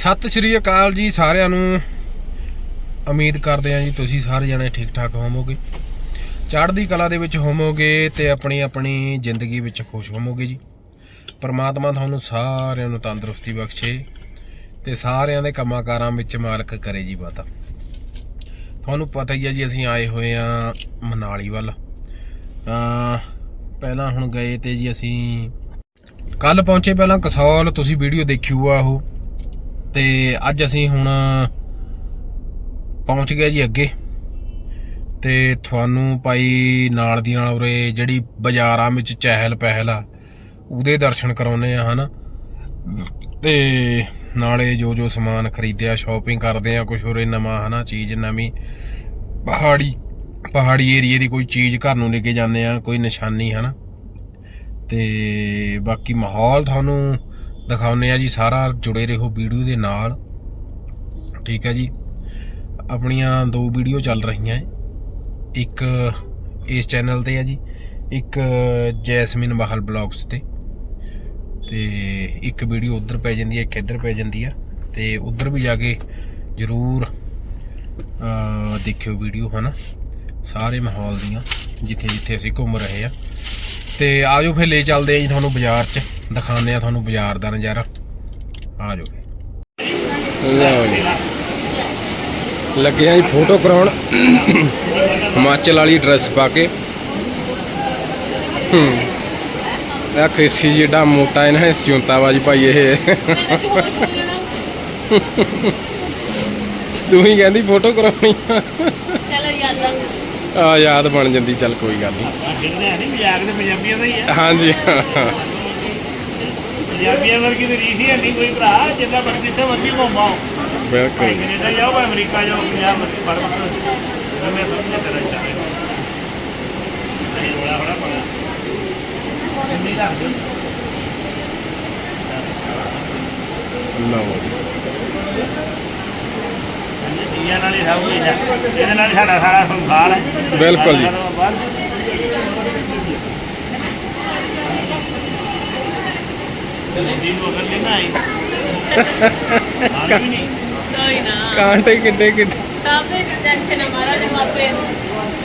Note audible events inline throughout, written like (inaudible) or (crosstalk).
ਸਤਿ ਸ਼੍ਰੀ ਅਕਾਲ ਜੀ ਸਾਰਿਆਂ ਨੂੰ। ਉਮੀਦ ਕਰਦੇ ਹਾਂ ਜੀ ਤੁਸੀਂ ਸਾਰੇ ਜਣੇ ਠੀਕ ਠਾਕ ਹੋਵੋਗੇ। ਚੜ੍ਹਦੀ ਕਲਾ ਦੇ ਵਿੱਚ ਹੋਵੋਗੇ ਤੇ ਆਪਣੀ ਆਪਣੀ ਜ਼ਿੰਦਗੀ ਵਿੱਚ ਖੁਸ਼ ਹੋਵੋਗੇ ਜੀ। ਪਰਮਾਤਮਾ ਤੁਹਾਨੂੰ ਸਾਰਿਆਂ ਨੂੰ ਤੰਦਰੁਸਤੀ ਬਖਸ਼ੇ ਤੇ ਸਾਰਿਆਂ ਦੇ ਕੰਮਾਂ ਕਾਰਾਂ ਵਿੱਚ ਮਾਲਕ ਕਰੇ ਜੀ ਬਾਤਾ ਤੁਹਾਨੂੰ ਪਤਾ ਹੀ ਹੈ ਜੀ ਅਸੀਂ ਆਏ ਹੋਏ ਆ ਮਨਾਲੀ ਵੱਲ। ਅਹ ਪਹਿਲਾਂ ਹੁਣ ਗਏ ਤੇ ਜੀ ਅਸੀਂ ਕੱਲ ਪਹੁੰਚੇ ਪਹਿਲਾਂ ਕਸੌਲ, ਤੁਸੀਂ ਵੀਡੀਓ ਦੇਖੀ ਹੋਆ ਉਹ ਤੇ ਅੱਜ ਅਸੀਂ ਹੁਣ ਪਹੁੰਚ ਗਏ ਜੀ ਅੱਗੇ। ਤੇ ਤੁਹਾਨੂੰ ਭਾਈ ਨਾਲ ਦੀ ਨਾਲ ਉਰੇ ਜਿਹੜੀ ਬਾਜ਼ਾਰਾਂ ਵਿੱਚ ਚਹਿਲ ਪਹਿਲ ਆ, ਉਹਦੇ ਦਰਸ਼ਨ ਕਰਾਉਨੇ ਆ, ਹਨਾ? ਤੇ ਨਾਲੇ ਜੋ ਜੋ ਸਮਾਨ ਖਰੀਦਿਆ ਸ਼ਾਪਿੰਗ ਕਰਦੇ ਆ ਕੁਝ ਉਰੇ ਨਵਾਂ, ਹਨਾ, ਚੀਜ਼ ਨਵੀਂ। ਪਹਾੜੀ ਪਹਾੜੀ ਏਰੀਏ ਦੀ ਕੋਈ ਚੀਜ਼ ਘਰ ਨੂੰ ਲੈ ਕੇ ਜਾਂਦੇ ਆ, ਕੋਈ ਨਿਸ਼ਾਨੀ, ਹਨਾ? ਤੇ ਬਾਕੀ ਮਾਹੌਲ ਤੁਹਾਨੂੰ ਦਿਖਾਉਨੇ ਆ ਜੀ, ਸਾਰਾ ਜੁੜੇ ਰਹੋ ਵੀਡੀਓ ਦੇ ਨਾਲ। ਠੀਕ ਹੈ ਜੀ। ਆਪਣੀਆਂ ਦੋ ਵੀਡੀਓ ਚੱਲ ਰਹੀਆਂ ਹੈ। ਇੱਕ ਇਸ ਚੈਨਲ ਤੇ ਹੈ ਜੀ, ਇੱਕ ਜੈਸਮਿਨ ਬਾਹਲ ਬਲੌਗਸ ਤੇ। ਤੇ ਇੱਕ ਵੀਡੀਓ ਉਧਰ ਪੈ ਜਾਂਦੀ ਹੈ, ਇੱਕ ਇੱਧਰ ਪੈ ਜਾਂਦੀ ਆ ਤੇ ਉਧਰ ਵੀ ਜਾ ਕੇ ਜਰੂਰ ਦੇਖਿਓ ਵੀਡੀਓ, ਹਨਾ? ਸਾਰੇ ਮਾਹੌਲ ਦੀਆਂ ਜਿੱਥੇ ਜਿੱਥੇ ਅਸੀਂ ਘੁੰਮ ਰਹੇ ਆ ਤੇ ਆਜੋ ਫਿਰ ਲੈ ਚੱਲਦੇ ਆ ਜੀ ਤੁਹਾਨੂੰ ਬਾਜ਼ਾਰ 'ਚ। ਦਿਖਾਉਂਦੇ ਆ ਤੁਹਾਨੂੰ ਬਾਜ਼ਾਰ ਦਾ ਨਜ਼ਾਰਾ। ਆਜੋ ਲਓ ਜੀ। ਲੱਗਿਆ ਜੀ ਫੋਟੋ ਕਰਾਉਣ। ਹਿਮਾਚਲ ਵਾਲੀ ਡਰੈਸ ਪਾ ਕੇ। ਹੂੰ। ਇਹ ਖੇਸੀ ਜਿਹੜਾ ਮੋਟਾ ਇਹਨਾਂ ਨੇ ਸਿਉਂਤਾਬਾਜੀ ਭਾਈ ਇਹ। ਤੂੰ ਹੀ ਕਹਿੰਦੀ ਫੋਟੋ ਕਰਾਉਣੀ ਆ। ਚਲੋ ਯਾਦਾਂ ਆ। ਯਾਦ ਬਣ ਜਾਂਦੀ ਚੱਲ ਕੋਈ ਗੱਲ ਨਹੀਂ ਆ ਮਜ਼ਾਕ ਤੇ ਪੰਜਾਬੀਆਂ ਦਾ ਹੀ ਆ। ਹਾਂਜੀ ਪੰਜਾਬੀਆਂ ਵਰਗੀ ਤੇ ਰੀਸ ਹੀ ਨਹੀਂ ਕੋਈ ਭਰਾ ਜਿੱਦਾਂ ਬਣ ਜਿੱਥੇ ਮਰਜ਼ੀ ਭਾਈ ਬਿਲਕੁਲ। ਕੈਨੇਡਾ ਜਾਓ ਭਾਈ ਅਮਰੀਕਾ ਜਾਓ ਪੰਜਾਬ ਮਰਜ਼ੀ ਫੜ ਫੜ ਮੈਂ ਸਮਝ ਤੇਰਾ ਚਾਹੇ ਨਹੀਂ ਬੜਾ ਬੜਾ ਬੜਾ ਇੰਨੀ ਰੱਖ ਦਿਓ। ਲਓ ਜੀ। ਇੰਡੀਆ ਨਾਲ ਹੀ ਸਭ ਕੁਝ ਹੈ। ਇਹਦੇ ਨਾਲ ਸਾਡਾ ਸਾਰਾ ਸੰਸਾਰ ਹੈ। ਬਿਲਕੁਲ ਜੀ। ਜੀ ਨੂੰ ਅਗਰ ਲੈਣਾ ਆਈ ਆਣੀ ਨਹੀਂ ਕੋਈ ਨਾ ਕਾਂਟੇ ਕਿੱਡੇ ਕਿੱਡੇ ਸਭ ਦੇ ਟੈਨਸ਼ਨ ਹਮਾਰਾ ਜਬ ਆਪੇ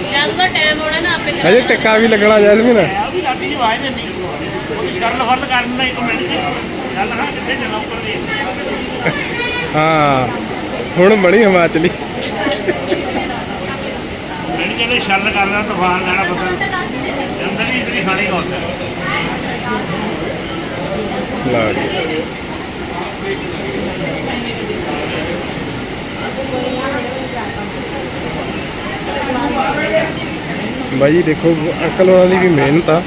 ਜਦ ਦਾ ਟਾਈਮ ਹੋਣਾ ਨਾ ਆਪੇ ਅਜੇ ਟਿੱਕਾ ਵੀ ਲੱਗਣਾ ਜੈਸਮੀਨ। ਵੀ ਲਾਡੀ ਦੀ ਆਵਾਜ਼ ਦਿੰਦੀ ਉਹ ਸ਼ਰਨ ਫਰਲ ਕਰ ਦਿੰਦਾ ਇੱਕ ਮਿੰਟ ਚ ਚੱਲ ਹਾਂ ਕਿੱਥੇ ਜਾਣਾ ਉੱਪਰ ਦੀ ਹਾਂ ਹੁਣ ਬਣੀ ਹਿਮਾਚਲੀ। ਮੈਨੂੰ ਜਿਹੜੇ ਸ਼ਰਨ ਕਰਦਾ ਤੂਫਾਨ ਲੈਣਾ ਪਤਾ ਅੰਦਰ ਇਤਨੀ ਖਾਣੀ ਹੁੰਦਾ ਲਓ ਜੀ ਬਾਈ ਦੇਖੋ ਅੰਕਲ ਉਹਨਾਂ ਦੀ ਵੀ ਮਿਹਨਤ ਆ।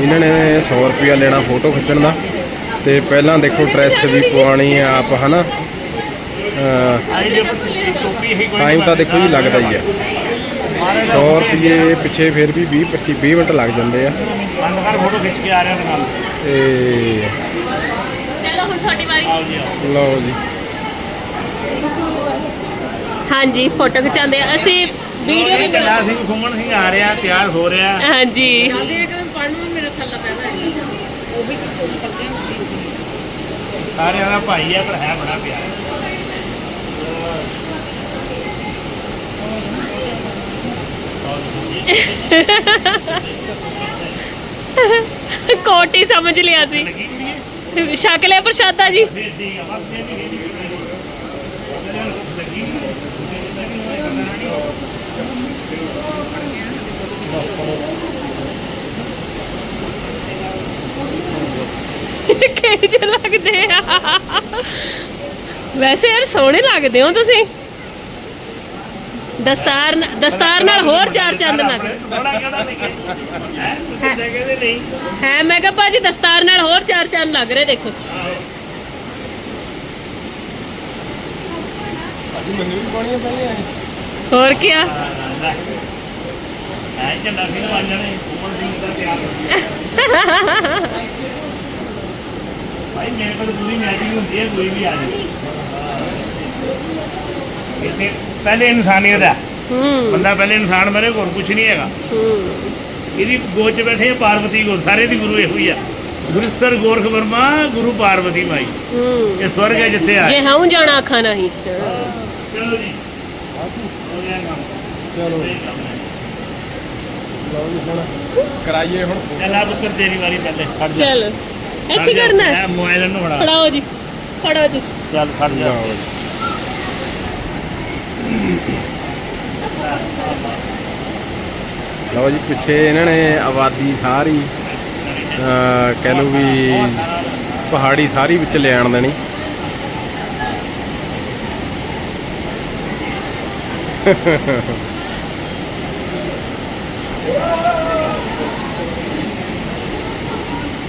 ਇਹਨਾਂ ਨੇ 100 ਰੁਪਿਆ ਲੈਣਾ ਫੋਟੋ ਖਿੱਚਣ ਦਾ। ਤੇ ਪਹਿਲਾਂ ਦੇਖੋ ਡਰੈਸ ਵੀ ਪਵਾਣੀ ਆ ਆਪ ਹਨਾ? ਟਾਈਮ ਤਾਂ ਦੇਖੋ ਜੀ ਲੱਗਦਾ ਹੀ ਆ। 100 ਰੁਪਏ ਪਿੱਛੇ ਫਿਰ ਵੀ 20 25 20 ਮਿੰਟ ਲੱਗ ਜਾਂਦੇ ਆ। ਬੰਦ ਕਰ ਫੋਟੋ ਖਿੱਚ ਕੇ ਆ ਰਿਹਾ ਨਾਲ। ਤੇ ਚਲੋ ਹੁਣ ਤੁਹਾਡੀ ਵਾਰੀ। ਲਓ ਜੀ ਹਾਂਜੀ ਫੋਟੋ ਖਿਚਾਉਂਦੇ ਆ। ਅਸੀਂ ਵੀਡੀਓ ਵੀ ਗੱਲਾਂ ਸਿੰਘ ਘੁੰਮਣ ਸਿੰਘ ਆ ਰਿਹਾ ਤਿਆਰ ਹੋ ਰਿਹਾ। ਹਾਂਜੀ। ਜਲਦੀ ਇੱਕ ਪੜਨ ਨੂੰ ਮੇਰਾ ਥੱਲਾ ਪੈਦਾ ਉਹ ਵੀ ਸਾਰਿਆਂ ਦਾ ਭਾਈ ਹੈ ਪਰ ਹੈ ਬੜਾ ਪਿਆਰਾ। (laughs) ਕੋਟੀ ਸਮਝ ਲਿਆ ਸੀ। ਲੱਗੀ ਛਕ ਲਿਆ ਪ੍ਰਸ਼ਾਦਾ ਜੀ। ਕਿਹੋ ਜਿਹੇ ਲੱਗਦੇ ਆ? ਵੈਸੇ ਯਾਰ ਸੋਹਣੇ ਲੱਗਦੇ ਹੋ ਤੁਸੀਂ। ਦਸਤਾਰ ਨ- ਦਸਤਾਰ ਨਾਲ ਹੋਰ ਚਾਰ ਚੰਦ ਲੱਗ ਬੜਾ ਕਹਦਾ ਨਹੀਂ ਹੈ। ਤੁਸੀਂ ਤਾਂ ਕਹਿੰਦੇ ਨਹੀਂ ਹੈ ਮੈਂ ਕਿਹਾ ਭਾਜੀ ਦਸਤਾਰ ਨਾਲ ਹੋਰ ਚਾਰ ਚੰਦ ਲੱਗ ਰਹੇ ਦੇਖੋ। ਹੋਰ ਕੀ ਹੈ ਝੰਡਾ ਸਿੰਘ ਬਣ ਜਾਣੇ ਉਮਰ ਸਿੰਘ ਦਾ ਪਿਆਰ ਭਾਈ ਮੇਰੇ ਕੋਲ ਪੂਰੀ ਮੈਚਿੰਗ ਹੁੰਦੀ ਹੈ ਕੋਈ ਵੀ ਆ ਇੱਥੇ ਪਹਿਲੇ ਇਨਸਾਨੀਅਤ ਹੈ। ਹੂੰ। ਬੰਦਾ ਪਹਿਲੇ ਇਨਸਾਨ ਮਰੇ ਹੋਰ ਕੁਝ ਨਹੀਂ ਹੈਗਾ। ਹੂੰ। ਇਹਦੀ ਗੋਦ 'ਚ ਬੈਠੇ ਆ ਪਾਰਵਤੀ ਕੋ ਸਾਰੇ ਦੀ ਗੁਰੂ ਇਹੋ ਹੀ ਆ। ਗੁਰਸਰ ਗੋਰਖ ਵਰਮਾ ਗੁਰੂ ਪਾਰਵਤੀ ਮਾਈ। ਹੂੰ। ਇਹ ਸਵਰਗ ਹੈ ਜਿੱਥੇ ਆਏ ਜੇ ਹਉ ਜਾਣਾ ਆਖਾ ਨਹੀਂ। ਚਲੋ ਜੀ। ਹੋ ਗਿਆ ਕੰਮ। ਚਲੋ। ਲਓ ਜੀ ਹੁਣ ਕਰਾਈਏ ਹੁਣ। ਚੱਲ ਆ ਪੁੱਤਰ ਤੇਰੀ ਵਾਰੀ ਪਹਿਲੇ। ਖੜ ਜਾ। ਚਲ। ਇੱਥੇ। ਕਰਨਾ ਹੈ? ਮੋਬਾਈਲ ਨੂੰ ਫੜਾ। ਫੜਾਓ ਜੀ। ਫੜੋ ਜੀ। ਚੱਲ ਖੜ ਜਾ। ਲਓ ਜੀ। ਪਿੱਛੇ ਇਹਨਾਂ ਨੇ ਆਬਾਦੀ ਸਾਰੀ ਕਹਿ ਲਓ ਵੀ ਪਹਾੜੀ ਸਾਰੀ ਵਿੱਚ ਲਿਆਣ ਦੇਣੀ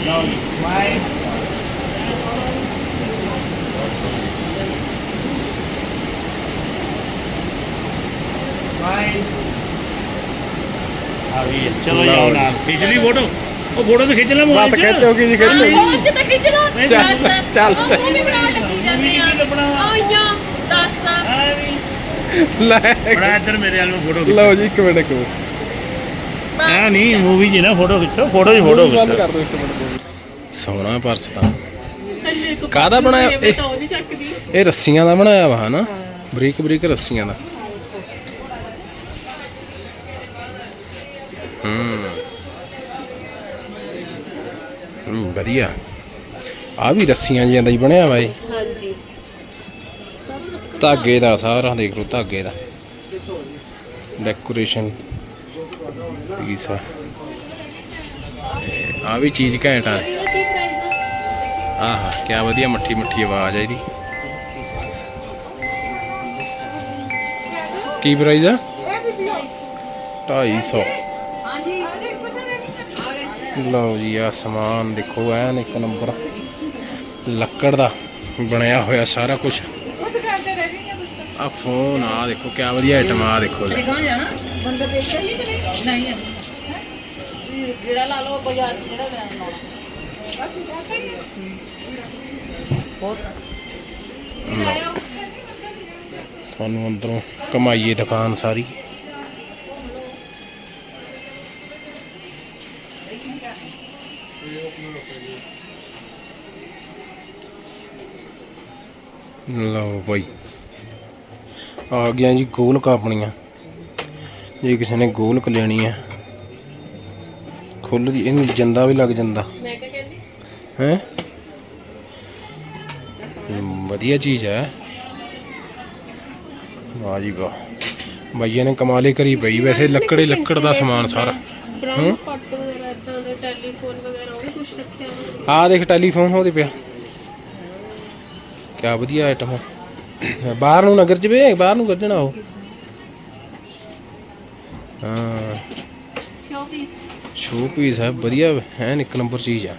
ਲਓ ਜੀ ਬਾਏ ਬਾਏ ਆ ਵੀ ਹੈ। ਚਲੋ ਲਓ ਜਾਓ ਜੀ। ਨਾਲ। ਖਿੱਚ ਲਈ ਫੋਟੋ ਉਹ ਫੋਟੋ ਤਾਂ ਖਿੱਚ ਲੈ ਮੋਬਾਈਲ ਬਸ 'ਚ। ਖਿੱਚੋਗੀ ਜੀ ਖਿੱਚੋ ਉਹ ਚ ਤਾਂ ਖਿੱਚ ਲਓ। ਨਹੀਂ, ਚੱਲ, ਦਸ। ਚੱਲ, ਉਹ ਚੱਲ। ਮੂਵੀ ਬਣਾਉਣ ਲੱਗੀ ਜਾਂਦੇ ਆ। ਮੂਵੀ ਕੀ ਲੱਭਣਾ ਵਾ? ਆਈਆਂ 10 ਆ ਵੀ। ਲੈ। ਬੜਾ ਇੱਧਰ ਮੇਰੇ ਵੱਲ ਨੂੰ ਫੋਟੋ ਲਓ ਜੀ ਇੱਕ ਮਿੰਟ ਇੱਕ ਮਿੰਟ। ਆ ਨਹੀਂ ਮੂਵੀ ਜੀ ਨਾ ਫੋਟੋ ਖਿੱਚੋ ਫੋਟੋ ਦੀ ਫੋਟੋ ਬੰਦ ਖਿੱਚੋ। ਕਰ ਦਿਓ ਇੱਕ ਮਿੰਟ ਸੋਹਣਾ ਪਰਸ ਤਾਂ ਕਾਹਦਾ ਬਣਾਇਆ? ਇਹ? ਇਹ ਤਾਂ ਉਹ ਨਹੀਂ ਚੱਕਦੀ। ਇਹ ਰੱਸੀਆਂ ਦਾ ਬਣਾਇਆ ਵਾ ਹਨਾ? ਬਰੀਕ ਬਰੀਕ ਰੱਸੀਆਂ ਦਾ। ਹੂੰ। ਵਧੀਆ। ਆ ਵੀ ਰੱਸੀਆਂ ਜਿਹੀਆਂ ਦਾ ਹੀ ਬਣਿਆ ਵਾ ਇਹ। ਹਾਂਜੀ। ਸਭ ਲੱਕੜ ਧਾਗੇ ਦਾ ਸਾਰਾ ਦੇਖ ਲਓ ਧਾਗੇ ਦਾ। ਡੈਕੋਰੇਸ਼ਨ ਪੀਸ ਆ। ਤੇ ਆ ਵੀ ਚੀਜ਼ ਘੈਂਟ ਆ। ਇਹਦਾ ਕੀ ਪ੍ਰਾਈਸ ਹੈ ਆਹ ਕੀ ਵਧੀਆ ਮੱਠੀ ਮੱਠੀ ਆਵਾਜ਼ ਆ ਇਹਦੀ। ਕੀ ਪ੍ਰਾਈਸ ਆ? 250 ਹਾਂਜੀ ਲਓ ਜੀ ਆ ਸਮਾਨ ਦੇਖੋ ਐਨ ਇੱਕ ਨੰਬਰ। ਲੱਕੜ ਦਾ ਬਣਿਆ ਹੋਇਆ ਸਾਰਾ ਕੁਝ ਆ ਫੋਨ ਆ ਦੇਖੋ ਕੀ ਵਧੀਆ ਆਈਟਮ ਆ ਦੇਖੋ ਜੀ। ਕਹਾਂ ਜਾਣਾ? ਬੰਦਾ ਹੀ ਕਿ ਨਹੀਂ? ਨਹੀਂ ਹੈ। ਜੀ ਜਿਹੜਾ ਲਾ ਲਓ ਬਾਜ਼ਾਰ ਚ ਜਿਹੜਾ ਲੈਣ ਲਾਉਣਾ ਬਹੁਤ। ਲਓ। ਤੁਹਾਨੂੰ ਅੰਦਰੋਂ ਕਮਾਈਏ ਦੁਕਾਨ ਸਾਰੀ। ਲਓ ਭਾਈ ਆ ਗਿਆ ਜੀ ਗੋਲਕ ਆਪਣੀਆਂ। ਜੇ ਕਿਸੇ ਨੇ ਗੋਲਕ ਲੈਣੀ ਹੈ ਖੁੱਲਦੀ ਇਹਨੂੰ ਜੰਦਾ ਵੀ ਲੱਗ ਜਾਂਦਾ। ਮੈਂ ਕਿਹਾ ਕਹਿੰਦੀ? ਹੈ? ਵਧੀਆ ਚੀਜ਼ ਹੈ ਵਾਹ ਜੀ ਵਾਹ। ਭਈਆ ਨੇ ਕਮਾਲੇ ਕਰੀ ਪਈ ਵੈਸੇ ਲੱਕੜੇ ਲੱਕੜ ਦਾ ਸਮਾਨ ਸਾਰਾ। ਬ੍ਰਾਊਨ ਫੋਟੋ ਵਗੈਰਾ ਇਦਾਂ ਦੇ ਟੈਲੀਫੋਨ ਵਗੈਰਾ ਉਹ ਵੀ ਕੁਝ ਰੱਖਿਆ ਹੋਇਆ। ਆਹ ਦੇਖ ਟੈਲੀਫੋਨ ਉਹਦੇ ਪਿਆ। ਕਿਆ ਵਧੀਆ ਆਈਟਮ ਹੈ ਬਾਹਰ ਨੂੰ ਨਗਰ ਜਵੇ ਬਾਹਰ ਨੂੰ ਕੱਢਣਾ ਉਹ। ਹਾਂ। ਸ਼ੋ ਪੀਸ ਸ਼ੋ ਪੀਸ ਹੈ ਵਧੀਆ ਹੈ ਇੱਕ ਨੰਬਰ ਚੀਜ਼ ਆ।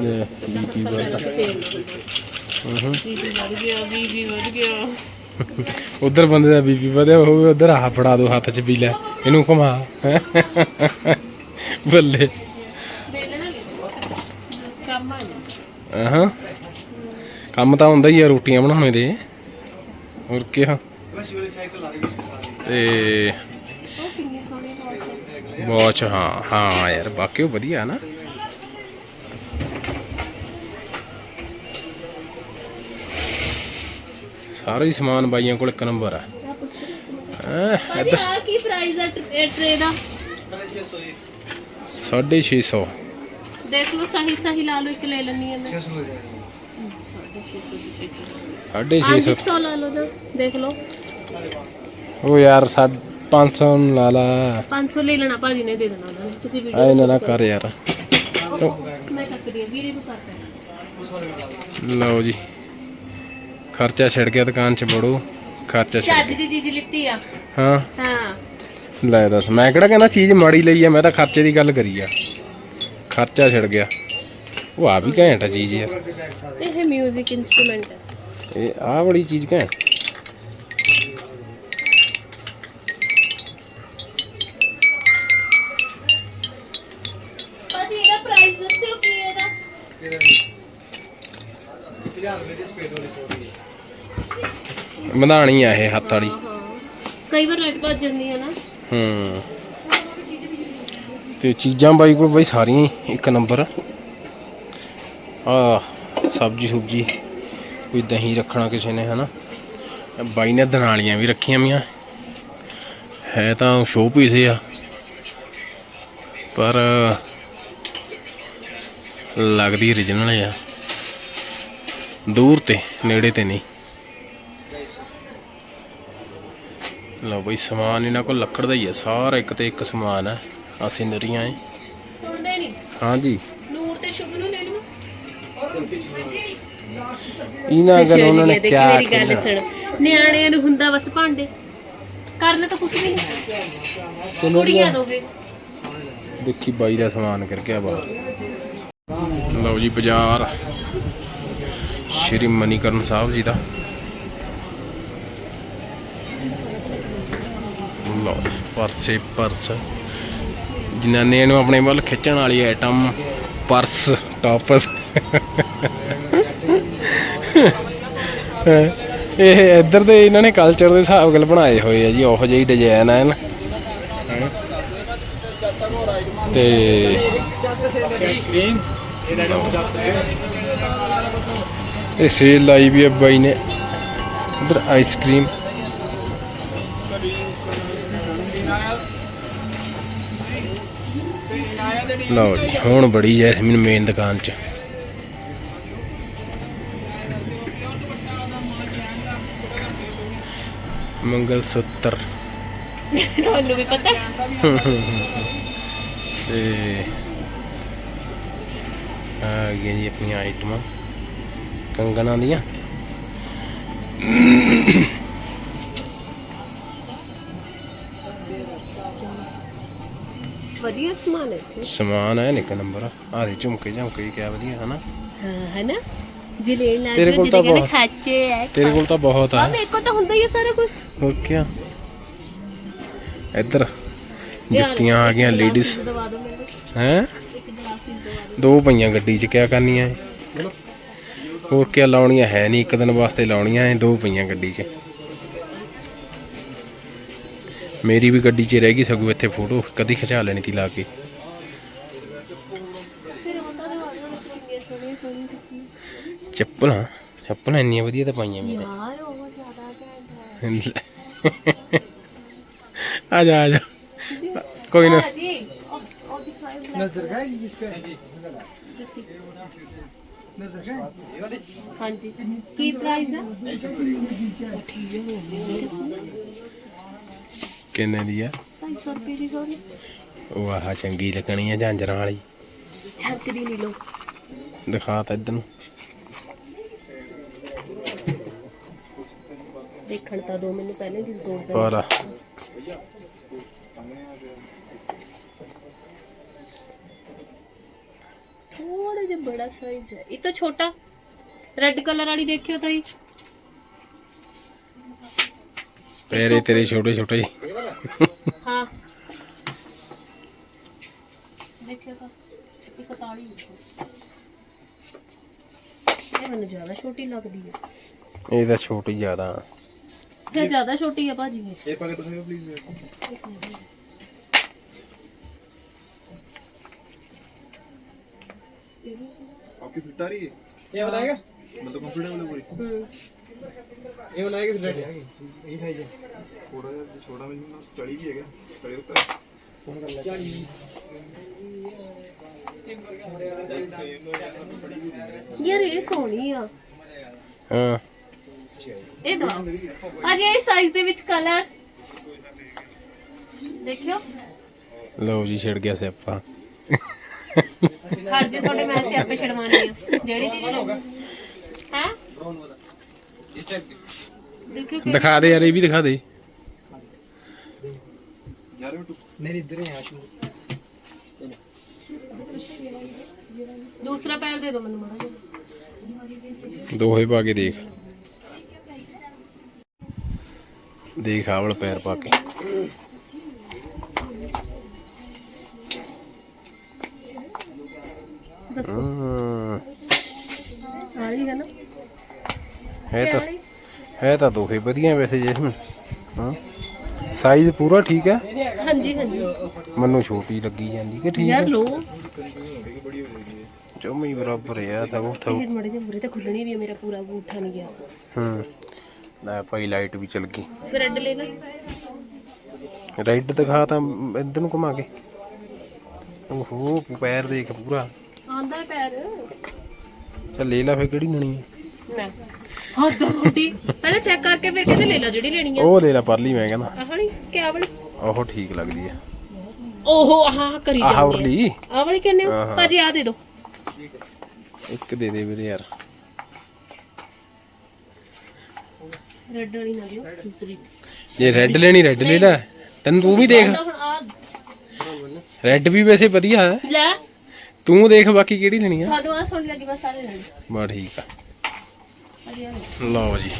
ਲੈ ਬੀਪੀ ਵੱਧ ਗਿਆ ਬੀਪੀ ਵੱਧ ਗਿਆ। ਉਧਰ ਬੰਦੇ ਦਾ ਬੀਪੀ ਵਧਿਆ ਹੋਵੇ ਉਧਰ ਆਹ ਫੜਾ ਦੋ ਹੱਥ 'ਚ ਪੀ ਲੈ ਇਹਨੂੰ ਘੁਮਾ। ਬੱਲੇ। ਕੰਮ ਹਾਂ ਤਾਂ ਹੁੰਦਾ ਹੀ ਆ ਰੋਟੀਆਂ ਬਣਾਉਣੇ ਦੇ। ਹੋਰ ਕੀ ਆ ਤੇ ਹੈ ਵਾਚ ਹਾਂ ਹਾਂ ਯਾਰ ਬਾਕੀ ਉਹ ਵਧੀਆ ਨਾ। ਸਾਰਾ ਹੀ ਸਮਾਨ ਬਾਈਆਂ ਕੋਲ ਇੱਕ ਨੰਬਰ ਆ। ਹੈਂ, ਭਾਜੀ ਆ ਕੀ ਪ੍ਰਾਈਸ ਹੈ ਟਰੇ ਦਾ? 650 ਦੇਖ ਲਓ ਸਹੀ ਸਹੀ ਲਾ ਲਓ ਇੱਕ ਲੈ ਲੈਣੀ ਹੈ ਮੈਂ। 650 650 800 ਲਾ ਲਓ ਨਾ ਦੇਖ ਲਓ। ਉਹ ਯਾਰ ਸਾ 500 ਨੂੰ ਲਾ ਲਾ। 500 ਲੈ ਲੈਣਾ ਭਾਜੀ ਨੇ ਦੇ ਦੇਣਾ ਉਹਨਾਂ ਨੇ। ਤੁਸੀਂ ਵੀਡੀਓ ਆਏ ਨਾ ਨਾ ਕਰ। ਯਾਰ। ਮੈਂ ਚੱਕਦੀ ਹਾਂ ਵੀਰੇ ਨੂੰ ਕਰਦਾ ਲਓ ਜੀ। ਖਰਚਾ ਛਿੜ ਗਿਆ ਦੁਕਾਨ 'ਚ ਬੜੋ ਖਰਚਾ ਛਿੜ ਚੱਜ ਦੀ ਚੀਜ਼ ਲਿੱਤੀ ਆ। ਹਾਂ। ਹਾਂ। ਲੈ ਦੱਸ ਮੈਂ ਕਿਹੜਾ ਕਹਿੰਦਾ ਚੀਜ਼ ਮਾੜੀ ਲਈ ਆ ਮੈਂ ਤਾਂ ਖਰਚੇ ਦੀ ਗੱਲ ਕਰੀ ਆ। ਖਰਚਾ ਛਿੜ ਗਿਆ। ਉਹ ਆ ਵੀ ਘੈਂਟ ਆ ਚੀਜ਼ ਯਾਰ ਇਹ 뮤직 ਇਨਸਟਰੂਮੈਂਟ ਹੈ ਇਹ ਆਹ ਬੜੀ ਚੀਜ਼ ਘੈਂਟ। ਮਧਾਣੀ ਆ ਇਹ ਹੱਥ ਵਾਲੀ। ਕਈ ਵਾਰ ਲਾਈਟ ਭੱਜ ਜਾਂਦੀ ਆ ਨਾ। ਹੂੰ। ਤੇ ਚੀਜ਼ਾਂ ਬਾਈ ਕੋਲ ਬਾਈ ਸਾਰੀਆਂ ਹੀ ਇੱਕ ਨੰਬਰ। ਆ ਸਬਜੀ ਸੁਬਜੀ ਕੋਈ ਦਹੀਂ ਰੱਖਣਾ ਕਿਸੇ ਨੇ ਹਨਾ। ਬਾਈ ਨੇ ਦਨਾਲੀਆਂ ਵੀ ਰੱਖੀਆਂ ਵੀਆਂ ਹੈ ਤਾਂ ਸ਼ੋਅ ਪੀਸ ਆ। ਪਰ ਲੱਗਦੀ origignal ਆ। ਦੂਰ ਤੇ ਨੇੜੇ ਤੇ ਨਹੀਂ। ਲਓ ਬਈ ਸਮਾਨ ਇਹਨਾਂ ਕੋਲ ਲੱਕੜ ਦਾ ਹੀ ਹੈ ਸਾਰਾ ਇੱਕ ਤੇ ਇੱਕ ਸਮਾਨ ਹੈ ਆ ਸਿਨਰੀਆਂ ਹੈ ਸੁਣਦੇ ਨਹੀਂ ਹਾਂਜੀ। ਨੂਰ ਤੇ ਸ਼ੁਭ ਨੂੰ ਲੈ ਲਵਾਂ ਇਹਨਾਂ ਅਗਰ ਉਹਨਾਂ ਨੇ ਕਿਆ ਮੇਰੀ ਗੱਲ ਸੁਣ। ਨਿਆਣਿਆਂ ਨੂੰ ਹੁੰਦਾ ਬਸ ਭਾਂਡੇ। ਕਰਨ ਤਾਂ ਕੁਝ ਵੀ ਨਹੀਂ। ਕੁੜੀਆਂ ਦੋਗੇ ਦੇਖੀ ਬਾਈ ਦਾ ਸਮਾਨ ਕਰ ਗਿਆ ਬਾਹਰ। ਲਓ ਜੀ ਬਾਜ਼ਾਰ। ਸ਼੍ਰੀ ਮਨੀਕਰਨ ਸਾਹਿਬ ਜੀ ਦਾ। ਲਓ, ਪਰਸੇ ਪਰਸ। ਜਨਾਨੀਆਂ ਨੂੰ ਆਪਣੇ ਵੱਲ ਖਿੱਚਣ ਵਾਲੀ ਆਈਟਮ ਪਰਸ ਟਾਪਸ ਇਹ ਇੱਧਰ ਦੇ ਇਹਨਾਂ ਨੇ ਕਲਚਰ ਦੇ ਹਿਸਾਬ ਨਾਲ ਬਣਾਏ ਹੋਏ ਆ ਜੀ, ਉਹੋ ਜਿਹੀ ਡਿਜ਼ਾਈਨ ਆ ਨਾ ਤੇ ਇਹ ਸੇਲ ਲਾਈ ਵੀ ਹੈ ਬਾਈ ਨੇ। ਉਧਰ ਆਈਸਕ੍ਰੀਮ ਲਓ ਜੀ ਹੁਣ ਬੜੀ ਜੈਸਮੀਨ ਮੇਨ ਦੁਕਾਨ 'ਚ। ਮੰਗਲ ਸੂਤਰ। ਤੁਹਾਨੂੰ ਵੀ ਪਤਾ? ਤੇ ਆ ਗਈਆਂ ਜੀ ਆਪਣੀਆਂ ਆਈਟਮਾਂ ਕੰਗਣਾਂ ਦੀਆਂ। ਵਧੀਆ ਸਮਾਨ ਹੈ ਇੱਥੇ। ਸਮਾਨ ਹੈ ਨਿੱਕ ਨੰਬਰ। ਆਹ ਦੇ ਝੁਮਕੇ ਝੁਮਕੇ ਵੀ ਕਿਆ ਵਧੀਆ ਹਨਾ? ਹਾਂ ਹੈ ਨਾ ਜੇ ਲੈਣ ਲੱਗ ਤੇਰੇ ਕੋਲ ਤਾਂ ਕਹਿੰਦੇ ਬਹੁਤ- ਖਾਚੇ ਹੈ ਤੇਰੇ ਕੋਲ ਤਾਂ ਬਹੁਤ ਆ ਆ ਮੇਰੇ ਕੋਲ ਤਾਂ ਹੁੰਦਾ ਹੀ ਹੈ ਸਾਰਾ ਕੁਝ ਹੋਰ ਕਿਆ? ਇੱਧਰ। ਜੁੱਤੀਆਂ ਆ ਗਈਆਂ ਲੇਡੀਜ਼ ਦਵਾ ਦਿਓ ਮੈਨੂੰ। ਹੈ? ਇੱਕ ਗਲਾਸ ਹੀ ਦਵਾ ਦਿਓ। ਦੋ ਪਈਆਂ ਗੱਡੀ 'ਚ ਕਿਆ ਕਰਨੀਆਂ ਇਹ? ਹੋਰ ਕਿਆ ਲਾਉਣੀਆਂ? ਹੈ ਨਹੀਂ ਇੱਕ ਦਿਨ ਵਾਸਤੇ ਲਾਉਣੀਆਂ ਐ ਦੋ ਪਈਆਂ ਗੱਡੀ 'ਚ। ਮੇਰੀ ਵੀ ਗੱਡੀ 'ਚ ਰਹਿ ਗਈ ਸਗੋਂ ਇੱਥੇ ਫੋਟੋ ਕਦੀ ਖਿਚਾ ਲੈਣੀ ਤੀ ਲਾ ਕੇ। ਚੱਪਲਾਂ ਚੱਪਲਾਂ ਚੱਪਲਾਂ ਇੰਨੀਆਂ ਵਧੀਆ ਤਾਂ ਪਾਈਆਂ ਮੇਰੇ ਯਾਰ ਉਹ ਜ਼ਿਆਦਾ ਘੈਂਟ ਹੈ। ਆ ਜਾ ਆ ਜਾ। ਕੋਈ ਨਾ। ਨਜ਼ਰ ਗਾਈ ਹਾਂਜੀ। ਕੀ ਪ੍ਰਾਈਸ ਹੈ। ਕਿੰਨੇ ਦੀ ਆ? 250 ਰੁਪਏ ਦੀ ਸੋਰੀ। ਉਹ ਆਹ ਚੰਗੀ ਲੱਗਣੀ ਆ ਝਾਂਜਰਾਂ ਵਾਲੀ। ਛੱਤਰੀ ਨਹੀਂ ਲੋ ਦਿਖਾ ਤਾ ਇੱਧਰ ਨੂੰ। ਦੇਖਣ ਤਾਂ ਦੋ ਮੈਨੂੰ ਪਹਿਲੇ ਦਿਨ ਤੋੜਦਾ ਪਰ ਥੋੜਾ ਜਿਹਾ ਬੜਾ ਸਾਈਜ਼ ਹੈ। ਇਹ ਤਾਂ ਛੋਟਾ। ਰੈੱਡ ਕਲਰ ਵਾਲੀ ਦੇਖਿਓ ਤਾਂ ਜੀ ਪੈਰੇ ਤੇਰੇ ਛੋਟੇ ਛੋਟੇ ਹਾਂ ਦੇਖਿਓ ਤਾਂ ਇੱਕ ਤਾੜੀ ਇਹ ਮੈਨੂੰ ਜ਼ਿਆਦਾ ਛੋਟੀ ਲੱਗਦੀ ਹੈ ਇਹ ਤਾਂ ਛੋਟੀ ਜ਼ਿਆਦਾ ਇਹ ਜ਼ਿਆਦਾ ਛੋਟੀ ਹੈ ਭਾਜੀ ਇਹ ਇਹ ਪਾ ਕੇ ਤੁਸੀਂ ਪਲੀਜ਼ आपकी फिट आ रही है ਇਹ ਬਤਾਏਗਾ मतलब कंफर्टेबल है पूरी ਹੂੰ ਇਹ ਬਣਾਇਆ ਕਿ ਬੈਠ ਜਾਗੀ ਇਹ ਸਾਈਜ਼ ਥੋੜਾ ਜਿਹਾ ਛੋੜਾ ਵੀ ਨਾ ਚੜੀ ਵੀ ਹੈਗਾ। ਚੜੀ ਉੱਤੇ ਫੋਨ ਕਰ ਲੈ ਚੜੀ ਯਾਰ ਇਹ ਸੋਹਣੀ ਆ। ਹਾਂ। ਇਹ ਦੋ। ਅਜੇ ਇਸ ਸਾਈਜ਼ ਦੇ ਵਿੱਚ ਕਲਰ ਦੇਖਿਓ। ਲਓ ਜੀ ਛਿੜ ਗਿਆ ਸਿਆਪਾ। ਹਰ ਜੀ ਤੁਹਾਡੇ ਮੈਂ ਸਿਆਪੇ ਛੜਵਾਣੀ ਆ। ਜਿਹੜੀ ਚੀਜ਼ ਦਿਖਾ ਦੇ ਯਾਰ ਇਹ ਵੀ ਦਿਖਾ ਦੇ। ਦੂਸਰਾ ਪੈਰ ਦੇ ਦਿਓ ਮੈਨੂੰ ਮਾੜਾ ਜਿਹਾ। ਦੋਹੇ ਪਾ ਕੇ ਦੇਖ। ਦੇਖ ਆਵਲ ਪੈਰ ਪਾ ਕੇ। ਦੱਸੋ। ਹਾਂ। ਆ ਰਹੀ ਹੈ ਨਾ। ਹੈ ਤਾਂ ਹੈ ਤਾਂ ਦੋਹੇ ਵਧੀਆ ਵੈਸੇ ਜੈਸਮਨ ਹਾਂ। ਸਾਈਜ਼ ਪੂਰਾ ਠੀਕ ਹੈ? ਹਾਂਜੀ ਹਾਂਜੀ। ਮੈਨੂੰ ਛੋਟੀ ਲੱਗੀ ਜਾਂਦੀ ਕਿ ਠੀਕ ਯਾਰ ਹੈ? ਲੋ ਜਮੀ ਬਰਾਬਰ ਆ ਤਾਂ ਉਹ ਤਾਂ ਇਹ ਮੜੇ ਜੇ ਮੁਰੇ ਤਾਂ ਖੁੱਲਣੀ ਵੀ ਹੈ ਮੇਰਾ ਪੂਰਾ ਬੂਠਾ ਨਹੀਂ ਗਿਆ। ਹੂੰ। ਲੈ ਭਾਈ ਲਾਈਟ ਵੀ ਚਲ ਗਈ। ਫਿਰ ਅੱਡ ਲੈ ਲੈ। ਰਾਈਟ ਦਿਖਾ ਤਾਂ ਇੱਧਰ ਨੂੰ ਘੁਮਾ ਕੇ। ਓਹੋ ਪੈਰ ਦੇਖ ਪੂਰਾ। ਆਂਦਾ ਹੈ ਪੈਰ। ਚੱਲ ਲੈ ਲੈ ਫੇ ਕਿਹੜੀ ਲੈਣੀ ਹੈ? ਨਾ ਹਾਂ ਦੋ ਛੋਟੀ ਪਹਿਲਾਂ ਚੈੱਕ ਕਰਕੇ ਫਿਰ ਕਿਤੇ ਲੈ ਲੈ ਜਿਹੜੀ ਲੈਣੀ ਆ। ਉਹ ਲੈ ਲੈ ਪਰਲੀ ਮੈਂ ਕਹਿੰਦਾ। ਆਹ ਵਾਲੀ ਕਿ ਆਹ ਵਾਲੀ? ਉਹ ਠੀਕ ਲੱਗਦੀ ਆ। ਓਹੋ ਆਹ ਕਰੀ ਆਹ ਜਾਂਦੀ ਉਰਲੀ? ਆਹ ਵਾਲੀ ਕਿੰਨੇ ਹੋ ਆਹਾ। ਭਾਜੀ ਆ ਦੇ ਦੋ। ਇੱਕ ਦੇ ਦੇ ਵੀਰੇ ਯਾਰ। ਰੈੱਡ ਵਾਲੀ ਨਾ ਦਿਓ ਦੂਸਰੀ। ਜੇ ਰੈੱਡ ਲੈਣੀ ਰੈੱਡ ਲੈ ਲੈ। ਤੈਨੂੰ ਤੂੰ ਵੀ ਦੇਖ। ਤਾਂ ਹੁਣ ਆ ਰੈੱਡ ਵੀ ਵੈਸੇ ਵਧੀਆ ਹੈ। ਲੈ। ਤੂੰ ਦੇਖ ਬਾਕੀ ਕਿਹੜੀ ਲੈਣੀ ਆ। ਤੁਹਾਨੂੰ ਆ ਸੋਹਣੀ ਲੱਗੀ ਬਸ ਸਾਰੇ ਲੈਣੇ। ਬਾ ਠੀਕ ਆ ਆ। ਲਓ। ਜੀ।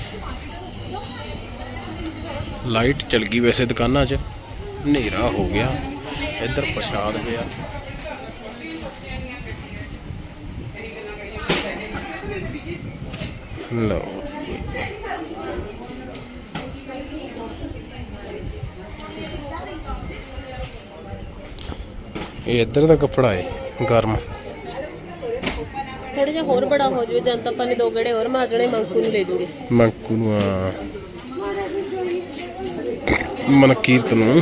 ਲਾਈਟ ਚਲ ਗਈ ਵੈਸੇ ਦੁਕਾਨਾਂ 'ਚ। ਹਨੇਰਾ ਹੋ ਗਿਆ। ਇੱਧਰ ਪ੍ਰਸ਼ਾਦ ਪਿਆ। ਲਓ ਇਹ ਇੱਧਰ ਦਾ ਕੱਪੜਾ ਹੈ ਗਰਮ। ਥੋੜਾ ਜਿਹਾ ਹੋਰ ਬੜਾ ਹੋ ਜਾਵੇ ਜਾਂ ਤਾਂ ਆਪਾਂ ਨੇ ਦੋ ਗੇੜੇ ਹੋਰ ਮਾਜਣੇ ਮੰਕੂ ਨੂੰ ਲੈ ਜੂਗੇ ਮੰਕੂ ਨੂੰ ਆ ਮਨਕੀਰਤ ਨੂੰ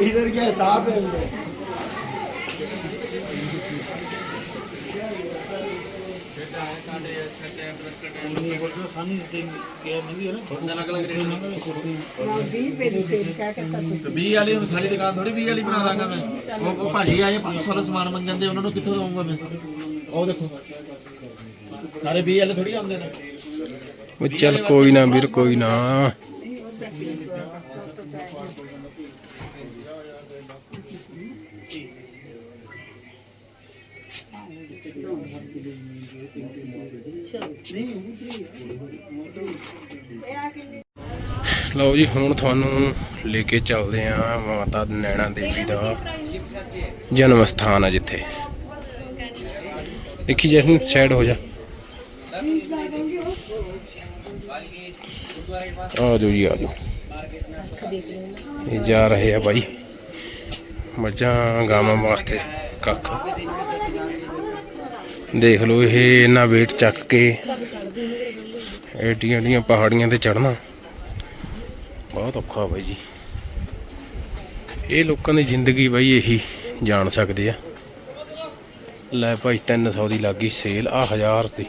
इधर क्या हिसाब है ਨਹੀਂ ਵਾਲੀ ਹੁਣ ਸਾਡੀ ਦੁਕਾਨ ਥੋੜੀ 20 ਵਾਲੀ ਬਣਾ ਦਾਂਗਾ ਭਾਜੀ ਸਮਾਨ ਮੰਗਣ ਦੇ ਉਹਨਾਂ ਨੂੰ ਕਿੱਥੋਂ ਦਵਾਂਗਾ ਮੈਂ? ਸਾਰੇ 20 ਵਾਲੇ ਥੋੜੀ ਆਉਂਦੇ ਨੇ। ਉਹ ਚੱਲ ਕੋਈ ਨਾ ਵੀਰ ਕੋਈ ਨਾ। ਲਓ ਜੀ, ਹੁਣ ਤੁਹਾਨੂੰ ਲੈ ਕੇ ਚੱਲਦੇ ਆ ਮਾਤਾ ਨੈਣਾ ਦੇਵੀ ਦਾ ਜਨਮ ਸਥਾਨ ਆ ਜਿੱਥੇ। ਦੇਖੀ ਜੈਸਨ ਸਾਈਡ ਹੋ ਜਾ। ਆ ਜਾਓ ਜੀ, ਆ ਜਾਓ। ਇਹ ਜਾ ਰਹੇ ਆ ਬਾਈ। ਮੱਝਾਂ, ਗਾਵਾਂ ਵਾਸਤੇ ਕੱਖ। ਦੇਖ ਲਓ ਇਹ ਇਹਨਾਂ weight ਚੱਕ ਕੇ ਏਡੀਆਂ ਏਡੀਆਂ ਪਹਾੜੀਆਂ ਤੇ ਚੜਨਾ ਬਹੁਤ ਔਖਾ ਬਾਈ ਜੀ। ਇਹ ਲੋਕਾਂ ਦੀ ਜ਼ਿੰਦਗੀ ਬਾਈ ਇਹੀ ਜਾਣ ਸਕਦੇ ਆ। ਲੈ ਭਾਈ 300 ਦੀ ਲੱਗੀ ਸੇਲ ਆ 1000 ਦੀ।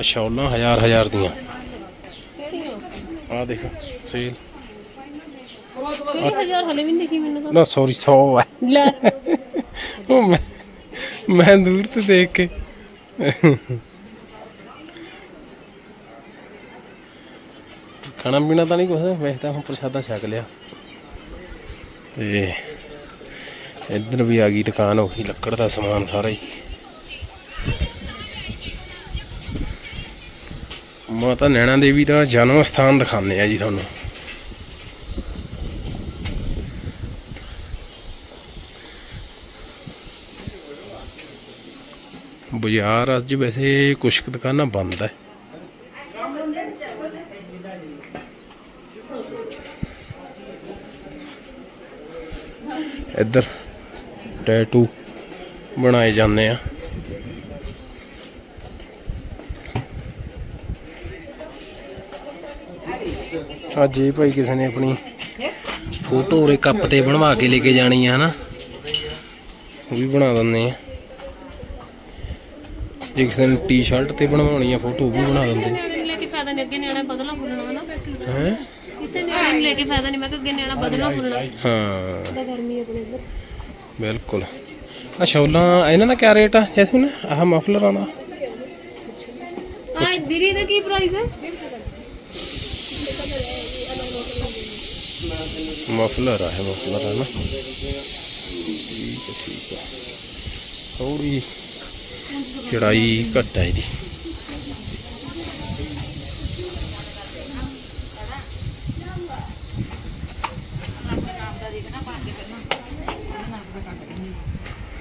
ਅਸ਼ੌਲਾਂ ਹਜ਼ਾਰ ਹਜ਼ਾਰ ਦੀਆਂ। ਆ ਦੇਖ ਸੇਲ। ਕਿਹੜੀ ਹਜ਼ਾਰ ਹਲੇ ਵੀ ਨਹੀਂ ਦੇਖੀ ਮੈਨੂੰ ਤਾਂ। ਨਾ ਸੌਰੀ 100 ਹੈ ਲੈ। ਉਹ ਮੈਂ ਮੈਂ ਦੂਰ ਤੋਂ ਦੇਖ ਕੇ। ਖਾਣਾ ਪੀਣਾ ਤਾਂ ਨਹੀਂ ਕੁਛ, ਵੈਸੇ ਤਾਂ ਹੁਣ ਪ੍ਰਸ਼ਾਦਾ ਛਕ ਲਿਆ। ਤੇ ਇੱਧਰ ਵੀ ਆ ਗਈ ਦੁਕਾਨ ਹੋ ਗਈ ਲੱਕੜ ਦਾ ਸਮਾਨ ਸਾਰਾ ਹੀ। ਮਾਤਾ ਨੈਣਾ ਦੇਵੀ ਦਾ ਜਨਮ ਸਥਾਨ ਦਿਖਾਉਂਦੇ ਆ ਜੀ ਤੁਹਾਨੂੰ। ਬਾਜ਼ਾਰ ਅੱਜ ਵੈਸੇ ਕੁਛ ਕੁ ਦੁਕਾਨਾਂ ਬੰਦ ਹੈ ਇੱਧਰ ਟੈਟੂ ਬਣਾਏ ਜਾਂਦੇ ਆ। ਅੱਜ ਇਹ ਭਾਈ ਕਿਸੇ ਨੇ ਆਪਣੀ ਫੋਟੋ ਉਰੇ ਕੱਪ ਤੇ ਬਣਵਾ ਕੇ ਲੈ ਕੇ ਜਾਣੀ ਆ, ਹਨਾ? ਉਹ ਵੀ ਬਣਾ ਦਿੰਦੇ ਆ। ਜੇ ਕਿਸੇ ਨੇ ਟੀ-ਸ਼ਰਟ ਤੇ ਬਣਵਾਉਣੀ ਆ ਫੋਟੋ ਉਹ ਵੀ ਬਣਾ ਦਿੰਦੇ। ਨਿਆਣੇ ਨੂੰ ਲੈ ਕੇ ਫਾਇਦਾ ਨਹੀਂ ਅੱਗੇ ਨਿਆਣਾ ਬਦਲਾ ਫੁੱਲਣਾ ਨਾ। ਹੈ? ਕਿਸੇ ਨੂੰ ਲੈ ਕੇ ਫਾਇਦਾ ਨਹੀਂ ਮੈਂ ਕਿਹਾ ਅੱਗੇ ਨਿਆਣਾ ਬਦਲਾ ਫੁੱਲਣਾ ਹਾਂ ਤਾਂ ਗਰਮੀ ਆਪਣੇ ਇੱਧਰ ਬਿਲਕੁਲ। ਆ ਸ਼ੌਲਾਂ ਇਹਨਾਂ ਦਾ ਕੀ ਰੇਟ ਆ? ਜੈਸਮੀਨ ਆਹ ਮਫਲਰਾਂ ਦਾ ਹਾਂ ਦੀਦੀ ਦਾ ਕੀ ਪ੍ਰਾਈਸ ਹੈ ਮਫਲਰ ਆ ਹੈ ਮਫਲਰ ਹੈ ਨਾ। ਠੀਕ ਹੈ ਠੀਕ ਹੈ ਥੋੜੀ ਚੜਾਈ ਘੱਟ ਹੈ ਇਹਦੀ।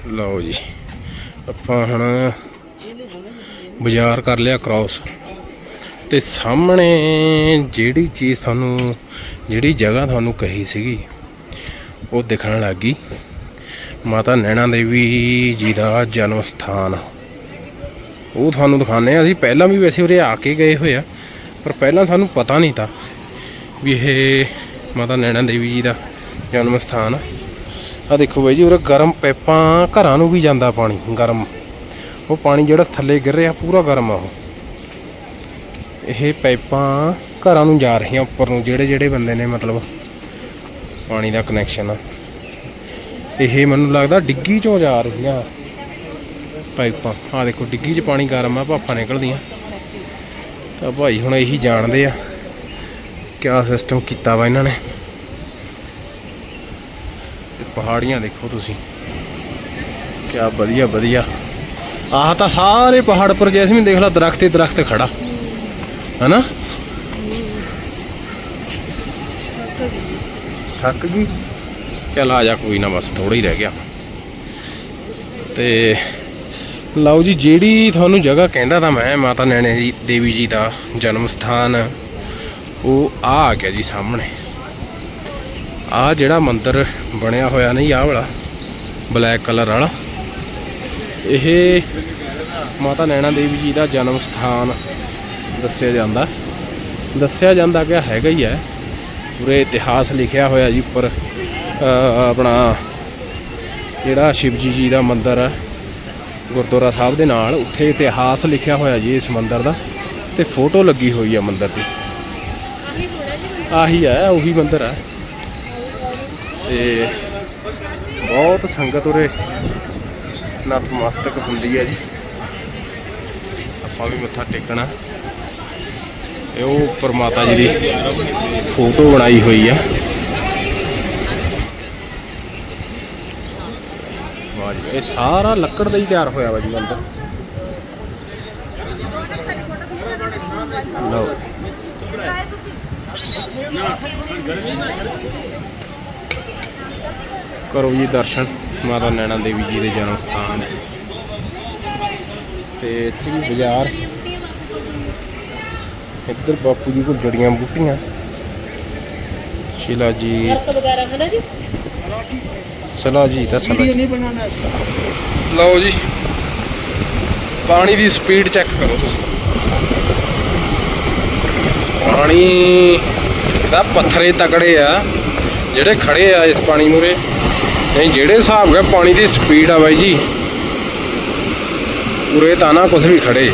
ਲਓ ਜੀ, ਆਪਾਂ ਹੁਣ ਬਾਜ਼ਾਰ ਕਰ ਲਿਆ ਕ੍ਰਾਸ ਤੇ ਸਾਹਮਣੇ ਜਿਹੜੀ ਚੀਜ਼ ਤੁਹਾਨੂੰ, ਜਿਹੜੀ ਜਗ੍ਹਾ ਤੁਹਾਨੂੰ ਕਹੀ ਸੀਗੀ, ਉਹ ਦਿਖਣ ਲੱਗ ਗਈ। ਮਾਤਾ ਨੈਣਾ ਦੇਵੀ ਜੀ ਦਾ ਜਨਮ ਸਥਾਨ। ਉਹ ਤੁਹਾਨੂੰ ਦਿਖਾਣੇ ਆ ਅਸੀਂ ਪਹਿਲਾਂ ਵੀ ਵੈਸੇ ਉਰੇ ਆ ਕੇ ਗਏ ਹੋਏ ਆ, ਪਰ ਪਹਿਲਾਂ ਸਾਨੂੰ ਪਤਾ ਨਹੀਂ ਤਾਂ ਵੀ ਇਹ ਮਾਤਾ ਨੈਣਾ ਦੇਵੀ ਜੀ ਦਾ ਜਨਮ ਸਥਾਨ ਆ। ਆ ਦੇਖੋ ਬਾਈ ਜੀ, ਉਰੇ ਗਰਮ ਪੈਪਾਂ ਘਰਾਂ ਨੂੰ ਵੀ ਜਾਂਦਾ ਪਾਣੀ, ਗਰਮ। ਉਹ ਪਾਣੀ ਜਿਹੜਾ ਥੱਲੇ ਗਿਰ ਰਿਹਾ, ਪੂਰਾ ਗਰਮ ਆ ਉਹ। ਇਹ ਪਾਈਪਾਂ ਘਰਾਂ ਨੂੰ ਜਾ ਰਹੀਆਂ ਉੱਪਰ ਨੂੰ, ਜਿਹੜੇ ਜਿਹੜੇ ਬੰਦੇ ਨੇ ਮਤਲਬ ਪਾਣੀ ਦਾ ਕਨੈਕਸ਼ਨ ਆ। ਇਹ ਮੈਨੂੰ ਲੱਗਦਾ ਡਿੱਗੀ ਚੋਂ ਜਾ ਰਹੀਆਂ। ਪਾਈਪਾਂ। ਆ ਦੇਖੋ, ਡਿੱਗੀ 'ਚ ਪਾਣੀ ਗਰਮ ਆ, ਭਾਪਾਂ ਨਿਕਲਦੀਆਂ। ਤਾਂ ਭਾਈ ਹੁਣ ਇਹੀ ਜਾਣਦੇ ਆ, ਕਿਆ ਸਿਸਟਮ ਕੀਤਾ ਵਾ ਇਹਨਾਂ ਨੇ। ਤੇ ਪਹਾੜੀਆਂ ਦੇਖੋ ਤੁਸੀਂ, ਕਿਆ ਵਧੀਆ ਵਧੀਆ। ਆਹ ਤਾਂ ਸਾਰੇ ਪਹਾੜ ਪਰ ਜੈਸਮੀਨ ਦੇਖ ਲਾ, ਦਰਖਤ ਹੀ ਦਰਖਤ ਖੜਾ। ਹਨਾ? ਥੱਕ ਗਈ। ਚੱਲ ਆ ਜਾ, ਕੋਈ ਨਾ ਬਸ ਥੋੜਾ ਹੀ ਰਹਿ ਗਿਆ। ਤੇ ਲਓ ਜੀ, ਜਿਹੜੀ ਤੁਹਾਨੂੰ ਜਗ੍ਹਾ ਕਹਿੰਦਾ ਤਾਂ ਮੈਂ, ਮਾਤਾ ਨੈਣੇ ਜੀ, ਦੇਵੀ ਜੀ ਦਾ ਜਨਮ ਸਥਾਨ, ਉਹ ਆ ਆ ਗਿਆ ਜੀ ਸਾਹਮਣੇ। ਆ ਜਿਹੜਾ ਮੰਦਿਰ ਬਣਿਆ ਹੋਇਆ ਨਹੀਂ, ਆਹ ਵਾਲਾ, ਬਲੈਕ ਕਲਰ ਵਾਲਾ, ਇਹ ਮਾਤਾ ਨੈਣਾ ਦੇਵੀ ਜੀ ਦਾ ਜਨਮ ਸਥਾਨ ਦੱਸਿਆ ਜਾਂਦਾ। ਦੱਸਿਆ ਜਾਂਦਾ ਕਿ ਹੈਗਾ ਹੀ ਹੈ। ਪੂਰੇ ਇਤਿਹਾਸ ਲਿਖਿਆ ਹੋਇਆ ਜੀ ਉੱਪਰ ਆਪਣਾ ਜਿਹੜਾ ਸ਼ਿਵਜੀ ਜੀ ਦਾ ਮੰਦਿਰ ਹੈ ਗੁਰਦੁਆਰਾ ਸਾਹਿਬ ਦੇ ਨਾਲ ਉੱਥੇ ਇਤਿਹਾਸ ਲਿਖਿਆ ਹੋਇਆ ਜੀ ਇਸ ਮੰਦਿਰ ਦਾ ਤੇ ਫੋਟੋ ਲੱਗੀ ਹੋਈ ਹੈ ਮੰਦਿਰ ਦੀ। ਆਹੀ ਹੈ ਉਹੀ ਮੰਦਿਰ ਹੈ ਤੇ ਬਹੁਤ ਸੰਗਤ ਉਰੇ ਨਤਮਸਤਕ ਹੁੰਦੀ ਹੈ ਜੀ। ਆਪਾਂ ਵੀ ਮੱਥਾ ਟੇਕਣਾ। ਇਹ ਉਹ ਉੱਪਰ ਮਾਤਾ ਜੀ ਦੀ ਫੋਟੋ ਬਣਾਈ ਹੋਈ ਆ। ਵਾਹ ਜੀ ਇਹ ਸਾਰਾ ਲੱਕੜ ਦਾ ਹੀ ਤਿਆਰ ਹੋਇਆ ਵਾ ਜੀ ਮੰਦਰ ਲਓ। ਕਰੋ ਜੀ ਦਰਸ਼ਨ, ਮਾਤਾ ਨੈਣਾ ਦੇਵੀ ਜੀ ਦੇ ਜਨਮ ਸਥਾਨ। ਤੇ ਇੱਥੇ ਵੀ ਬਾਜ਼ਾਰ। ਇੱਧਰ ਬਾਪੂ ਜੀ ਕੋਲ ਜੜੀਆਂ ਬੂਟੀਆਂ। ਸ਼ਿਲਾ ਜੀ ਵਗੈਰਾ ਹੈ ਨਾ ਜੀ। ਚਲੋ ਜੀ ਦੱਸੋ ਵੀਡੀਓ ਨਹੀਂ ਬਣਾਉਣਾ ਲਓ ਜੀ। ਪਾਣੀ ਦੀ ਸਪੀਡ ਚੈੱਕ ਕਰੋ ਤੁਸੀਂ। ਪਾਣੀ ਦਾ ਪੱਥਰੇ ਤਕੜੇ ਆ ਜਿਹੜੇ ਖੜੇ ਆ ਇਸ ਪਾਣੀ ਮੂਰੇ ਨਹੀਂ ਜਿਹੜੇ ਹਿਸਾਬ ਹੈ ਪਾਣੀ ਦੀ ਸਪੀਡ ਆ ਬਾਈ ਜੀ ਪੂਰੇ ਤਾਂ ਨਾ ਕੁਝ ਵੀ ਖੜੇ।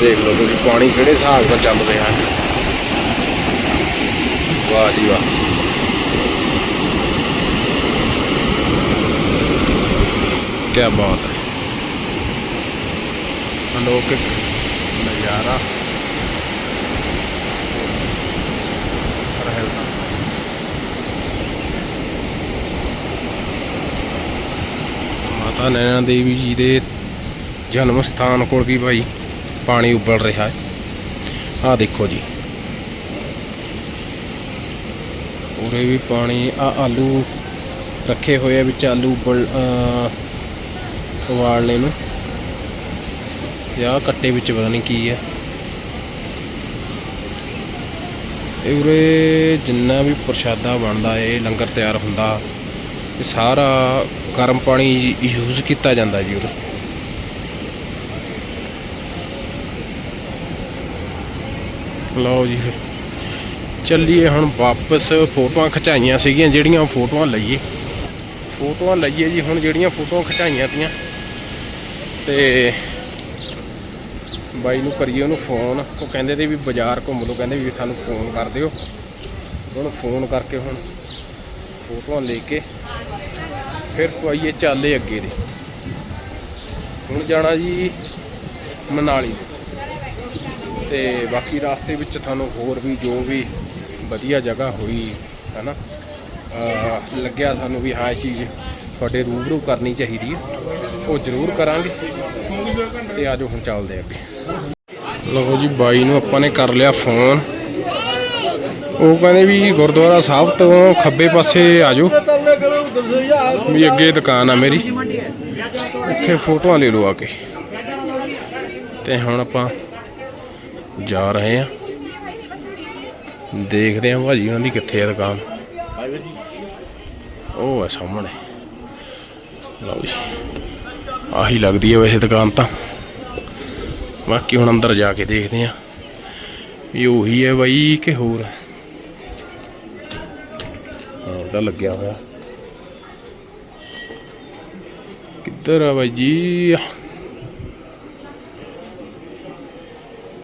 ਦੇਖ ਲਓ ਤੁਸੀਂ ਪਾਣੀ ਕਿਹੜੇ ਹਿਸਾਬ ਦਾ ਚੱਲ ਰਿਹਾ ਵਾਹ ਜੀ ਵਾਹ। ਕੀ ਬਾਤ ਹੈ। ਅਲੌਕਿਕ ਨਜ਼ਾਰਾ। ਮਾਤਾ ਨੈਣਾ ਦੇਵੀ ਜੀ ਦੇ ਜਨਮ ਸਥਾਨ ਕੋਲ ਵੀ ਭਾਈ ਪਾਣੀ ਉੱਬਲ ਰਿਹਾ ਹੈ। ਆਹ ਦੇਖੋ ਜੀ। ਉਰੇ ਵੀ ਪਾਣੀ ਆ ਆਲੂ ਰੱਖੇ ਹੋਏ ਆ ਵਿੱਚ ਆਲੂ ਉਬਲ ਉਬਾਲਣੇ ਨੂੰ। ਤੇ ਕੱਟੇ ਵਿੱਚ ਪਤਾ ਨਹੀਂ ਕੀ ਹੈ ਇਹ ਉਰੇ ਜਿੰਨਾ ਵੀ ਪ੍ਰਸ਼ਾਦਾ ਬਣਦਾ ਏ ਲੰਗਰ ਤਿਆਰ ਹੁੰਦਾ, ਇਹ ਸਾਰਾ ਗਰਮ ਪਾਣੀ ਯੂਜ਼ ਕੀਤਾ ਜਾਂਦਾ ਜੀ ਉਰੇ। ਲਓ ਜੀ ਫਿਰ। ਚੱਲੀਏ ਹੁਣ ਵਾਪਸ ਫੋਟੋਆਂ ਖਿਚਾਈਆਂ ਸੀਗੀਆਂ, ਜਿਹੜੀਆਂ ਫੋਟੋਆਂ ਲਈਏ। ਫੋਟੋਆਂ ਲਈਏ ਜੀ, ਹੁਣ ਜਿਹੜੀਆਂ ਫੋਟੋਆਂ ਖਿਚਾਈਆਂ ਤੀਆਂ ਤੇ ਬਾਈ ਨੂੰ ਕਰੀਏ ਉਹਨੂੰ ਫੋਨ। ਉਹ ਕਹਿੰਦੇ ਤੇ ਵੀ ਬਾਜ਼ਾਰ ਘੁੰਮ ਲਓ, ਕਹਿੰਦੇ ਵੀ ਸਾਨੂੰ ਫੋਨ ਕਰ ਦਿਓ। ਉਹਨੂੰ ਫੋਨ ਕਰਕੇ ਹੁਣ ਫੋਟੋਆਂ ਲੈ ਕੇ ਫਿਰ ਪਾਈਏ ਚਾਲੇ ਅੱਗੇ ਦੇ। ਹੁਣ ਜਾਣਾ ਜੀ ਮਨਾਲੀ। ਤੇ ਬਾਕੀ ਰਾਸਤੇ ਵਿੱਚ ਤੁਹਾਨੂੰ ਹੋਰ ਵੀ ਜੋ ਵੀ ਵਧੀਆ ਜਗ੍ਹਾ ਹੋਈ ਹੈ ਨਾ ਲੱਗਿਆ ਸਾਨੂੰ ਵੀ ਹਾਂ ਇਹ ਚੀਜ਼ ਤੁਹਾਡੇ ਰੂਬਰੂ ਕਰਨੀ ਚਾਹੀਦੀ ਹੈ। ਉਹ ਜ਼ਰੂਰ ਕਰਾਂਗੇ ਤੇ ਆਜੋ ਹੁਣ ਚੱਲਦੇ ਅੱਗੇ ਲਓ ਜੀ, ਬਾਈ ਨੂੰ ਆਪਾਂ ਨੇ ਕਰ ਲਿਆ ਫੋਨ। ਉਹ ਕਹਿੰਦੇ ਵੀ ਗੁਰਦੁਆਰਾ ਸਾਹਿਬ ਤੋਂ ਖੱਬੇ ਪਾਸੇ ਆਜੋ। ਵੀ ਅੱਗੇ ਦੁਕਾਨ ਆ ਮੇਰੀ। ਇੱਥੇ ਫੋਟੋਆਂ ਲੈ ਲਓ ਆ ਕੇ। ਤੇ ਹੁਣ ਆਪਾਂ ਜਾ ਰਹੇ ਆ ਦੇਖਦੇ ਆ ਭਾਜੀ ਉਹਨਾਂ ਦੀ ਕਿੱਥੇ ਹੈ ਦੁਕਾਨ। ਉਹ ਆ ਸਾਹਮਣੇ। ਲਓ ਜੀ। ਆਹੀ ਲੱਗਦੀ ਹੈ ਵੈਸੇ ਦੁਕਾਨ ਤਾਂ। ਬਾਕੀ ਹੁਣ ਅੰਦਰ ਜਾ ਕੇ ਦੇਖਦੇ ਆ। ਵੀ ਉਹੀ ਹੈ ਬਾਈ ਕਿ ਹੋਰ? ਹੈ, ਉਹਦਾ ਲੱਗਿਆ ਹੋਇਆ। ਕਿੱਧਰ ਆ ਬਾਈ ਜੀ?